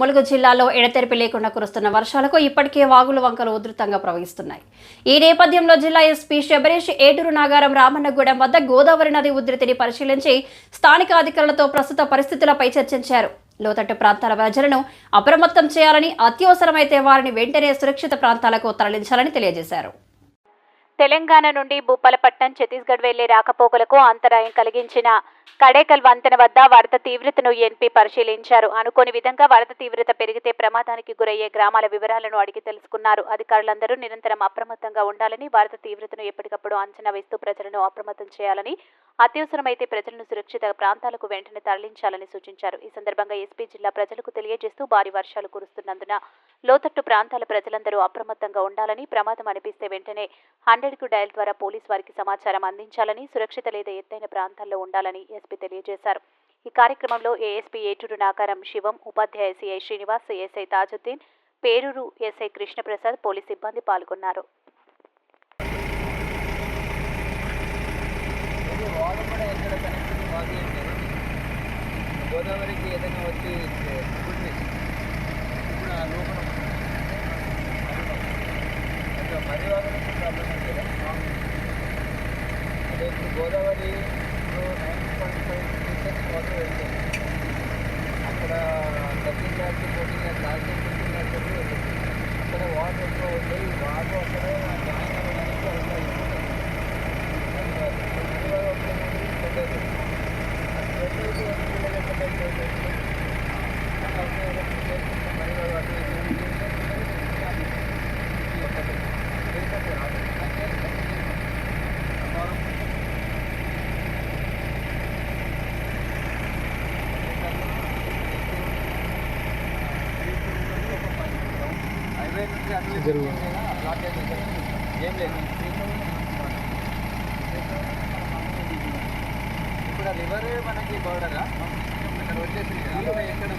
ములుగు జిల్లాలో ఎడతెరిపి లేకుండా కురుస్తున్న వర్షాలకు ఇప్పటికే వాగులు వంకలు ఉధృతంగా ప్రవహిస్తున్నాయి. ఈ నేపథ్యంలో జిల్లా ఎస్పీ శబరీష్ ఏటూరు నాగారం రామన్నగూడెం వద్ద గోదావరి నది ఉధృతిని పరిశీలించి స్థానిక అధికారులతో ప్రస్తుత పరిస్థితులపై చర్చించారు. లోతట్టు ప్రాంతాల ప్రజలను అప్రమత్తం చేయాలని అత్యవసరమైతే వారిని వెంటనే సురక్షిత ప్రాంతాలకు తరలించాలని తెలియజేశారు. తెలంగాణ నుండి భూపాలపట్నం ఛత్తీస్గఢ్ వెళ్ళే రాకపోకలకు అంతరాయం కలిగించిన కడేకల్ వంతెన వద్ద వరద తీవ్రతను ఎన్పీ పరిశీలించారు. అనుకోని విధంగా వరద తీవ్రత పెరిగితే ప్రమాదానికి గురయ్యే గ్రామాల వివరాలను అడిగి తెలుసుకున్నారు. అధికారులందరూ నిరంతరం అప్రమత్తంగా ఉండాలని వరద తీవ్రతను ఎప్పటికప్పుడు అంచనా వేస్తూ ప్రజలను అప్రమత్తం చేయాలని అత్యవసరమైతే ప్రజలను సురక్షిత ప్రాంతాలకు వెంటనే తరలించాలని సూచించారు. ఈ సందర్భంగా ఎస్పీ జిల్లా ప్రజలకు తెలియజేస్తూ భారీ వర్షాలు కురుస్తున్నందున లోతట్టు ప్రాంతాల ప్రజలందరూ అప్రమత్తంగా ఉండాలని ప్రమాదం అనిపిస్తే వెంటనే హండ్రెడ్కు డయల్ ద్వారా పోలీస్ వారికి సమాచారం అందించాలని సురక్షిత లేదా ఎత్తైన ప్రాంతాల్లో ఉండాలని ఎస్పీ తెలియజేశారు. ఈ కార్యక్రమంలో ASP Eturu Nagaram Shivam Upadhyay CI Srinivas SI Tajuddin Peruru SI Krishnaprasad police సిబ్బంది పాల్గొన్నారు. కనెక్షన్ బాగా ఏం గోదావరికి ఏదైనా వచ్చి ఇప్పుడు ఆ లోపల అంటే పరివారం ప్రాబ్లం అంటే అంటే ఇప్పుడు గోదావరిలో nine point five liters water వెళ్తుంది అక్కడ thirteen lakhs fourteen lakhs last fifteen lakhs అక్కడ వాటర్ ఎక్కువ ఉంటాయి. ఏం లేదు ఇప్పుడు ఆ మనకి బౌడరా ఇక్కడ వచ్చేసి ఎక్కడ